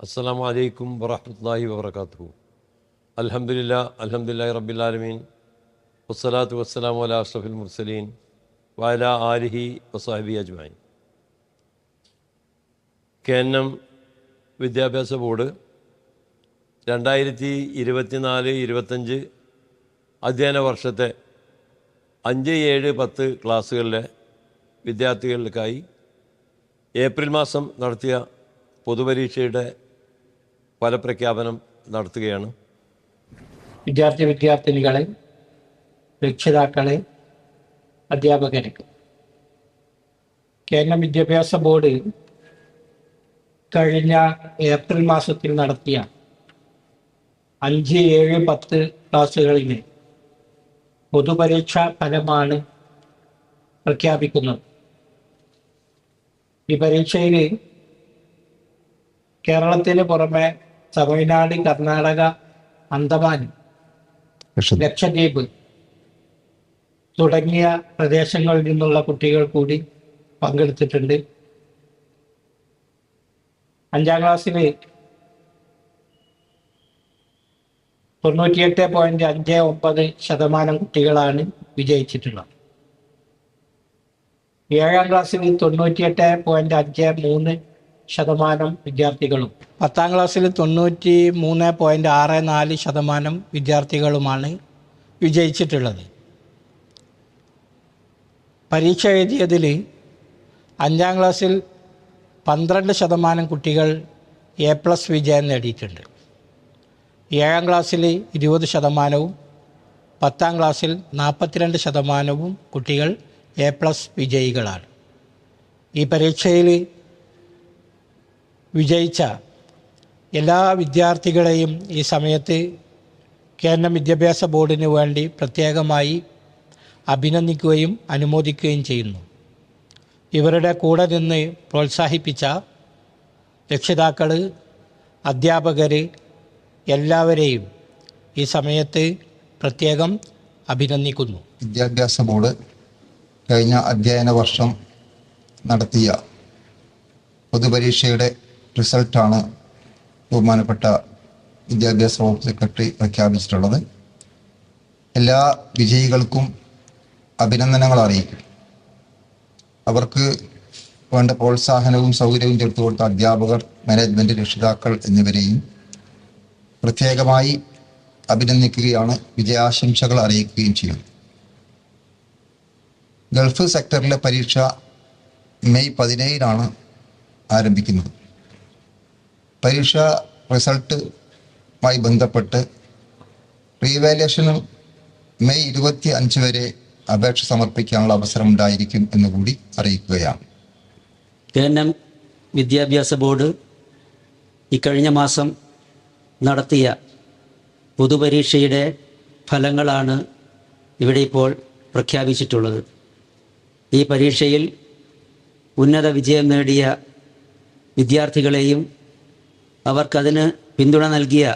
അസ്സലാമു അലൈക്കും വറഹമുല്ലാഹി വബറകാതുഹു അലഹമില്ല അൽഹംദുലില്ലാഹി റബ്ബിൽ ആലമീൻ. വസ്സലാത്തു വസ്സലാം അലാ അഷഫുൽ മുർസലീൻ വയല ആലിഹി വസാഹിബി അജ്മാൻ കെ എൻ എം വിദ്യാഭ്യാസ ബോർഡ് രണ്ടായിരത്തി ഇരുപത്തിനാല് ഇരുപത്തഞ്ച് അധ്യയന വർഷത്തെ അഞ്ച് ഏഴ് പത്ത് ക്ലാസ്സുകളിലെ വിദ്യാർത്ഥികൾക്കായി ഏപ്രിൽ മാസം നടത്തിയ പൊതുപരീക്ഷയുടെ ഫലപ്രഖ്യാപനം നടത്തുകയാണ്. വിദ്യാർത്ഥി വിദ്യാർത്ഥിനികളെ രക്ഷിതാക്കളെ അധ്യാപകരെ. കേരള വിദ്യാഭ്യാസ ബോർഡ് കഴിഞ്ഞ ഏപ്രിൽ മാസത്തിൽ നടത്തിയ അഞ്ച് ഏഴ് പത്ത് ക്ലാസ്സുകളിലെ പൊതുപരീക്ഷാ ഫലമാണ് പ്രഖ്യാപിക്കുന്നത്. ഈ പരീക്ഷയിൽ കേരളത്തിന് പുറമെ തമിഴ്നാട് കർണാടക അന്തമാൻ ലക്ഷദ്വീപ് തുടങ്ങിയ പ്രദേശങ്ങളിൽ നിന്നുള്ള കുട്ടികൾ കൂടി പങ്കെടുത്തിട്ടുണ്ട്. അഞ്ചാം ക്ലാസ്സിൽ തൊണ്ണൂറ്റിയെട്ട് പോയിന്റ് അഞ്ച് ഒമ്പത് ശതമാനം കുട്ടികളാണ് വിജയിച്ചിട്ടുള്ളത്. ഏഴാം ക്ലാസ്സിൽ തൊണ്ണൂറ്റിയെട്ട് പോയിന്റ് അഞ്ച് മൂന്ന് ശതമാനം വിദ്യാർത്ഥികളും. പത്താം ക്ലാസ്സിൽ തൊണ്ണൂറ്റി മൂന്ന് പോയിന്റ് ആറ് നാല് ശതമാനം വിദ്യാർത്ഥികളുമാണ് വിജയിച്ചിട്ടുള്ളത്. പരീക്ഷ എഴുതിയതിൽ അഞ്ചാം ക്ലാസ്സിൽ പന്ത്രണ്ട് ശതമാനം കുട്ടികൾ എ പ്ലസ് വിജയം നേടിയിട്ടുണ്ട്. ഏഴാം ക്ലാസ്സിൽ ഇരുപത് ശതമാനവും പത്താം ക്ലാസ്സിൽ നാൽപ്പത്തിരണ്ട് ശതമാനവും കുട്ടികൾ എ പ്ലസ് വിജയികളാണ്. ഈ പരീക്ഷയിൽ വിജയിച്ച എല്ലാ വിദ്യാർത്ഥികളെയും ഈ സമയത്ത് കേന്ദ്ര വിദ്യാഭ്യാസ ബോർഡിന് വേണ്ടി പ്രത്യേകമായി അഭിനന്ദിക്കുകയും അനുമോദിക്കുകയും ചെയ്യുന്നു. ഇവരുടെ കൂടെ നിന്ന് പ്രോത്സാഹിപ്പിച്ച രക്ഷിതാക്കൾ അധ്യാപകർ എല്ലാവരെയും ഈ സമയത്ത് പ്രത്യേകം അഭിനന്ദിക്കുന്നു. വിദ്യാഭ്യാസ ബോർഡ് കഴിഞ്ഞ അധ്യയന വർഷം നടത്തിയ പൊതുപരീക്ഷയുടെ റിസൾട്ടാണ് ബഹുമാനപ്പെട്ട വിദ്യാഭ്യാസ വകുപ്പ് സെക്രട്ടറി പ്രഖ്യാപിച്ചിട്ടുള്ളത് എല്ലാ വിജയികൾക്കും അഭിനന്ദനങ്ങൾ അറിയിക്കും. അവർക്ക് വേണ്ട പ്രോത്സാഹനവും സൗകര്യവും ചേർത്ത് കൊടുത്ത അധ്യാപകർ മാനേജ്മെന്റ് രക്ഷിതാക്കൾ എന്നിവരെയും പ്രത്യേകമായി അഭിനന്ദിക്കുകയാണ് വിജയാശംസകൾ അറിയിക്കുകയും ചെയ്യുന്നു. ഗൾഫ് സെക്ടറിലെ പരീക്ഷ മെയ് പതിനേഴിനാണ് ആരംഭിക്കുന്നത്. പരീക്ഷ റിസൾട്ടുമായി ബന്ധപ്പെട്ട് റീവാലുവേഷനും മെയ് ഇരുപത്തി അഞ്ച് വരെ അപേക്ഷ സമർപ്പിക്കാനുള്ള അവസരം ഉണ്ടായിരിക്കും എന്ന് കൂടി അറിയിക്കുകയാണ്. കേരളം വിദ്യാഭ്യാസ ബോർഡ് ഇക്കഴിഞ്ഞ മാസം നടത്തിയ പൊതുപരീക്ഷയുടെ ഫലങ്ങളാണ് ഇവിടെ ഇപ്പോൾ പ്രഖ്യാപിച്ചിട്ടുള്ളത്. ഈ പരീക്ഷയിൽ ഉന്നത വിജയം നേടിയ വിദ്യാർത്ഥികളെയും അവർക്കതിന് പിന്തുണ നൽകിയ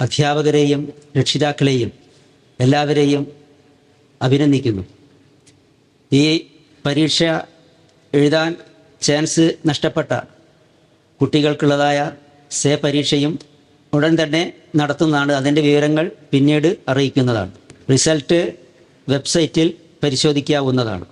അധ്യാപകരെയും രക്ഷിതാക്കളെയും എല്ലാവരെയും അഭിനന്ദിക്കുന്നു. ഈ പരീക്ഷ എഴുതാൻ ചാൻസ് നഷ്ടപ്പെട്ട കുട്ടികൾക്കുള്ളതായ സേ പരീക്ഷയും ഉടൻ തന്നെ നടത്തുന്നതാണ്. അതിന്റെ വിവരങ്ങൾ പിന്നീട് അറിയിക്കുന്നതാണ്. റിസൾട്ട് വെബ്സൈറ്റിൽ പരിശോധിക്കാവുന്നതാണ്.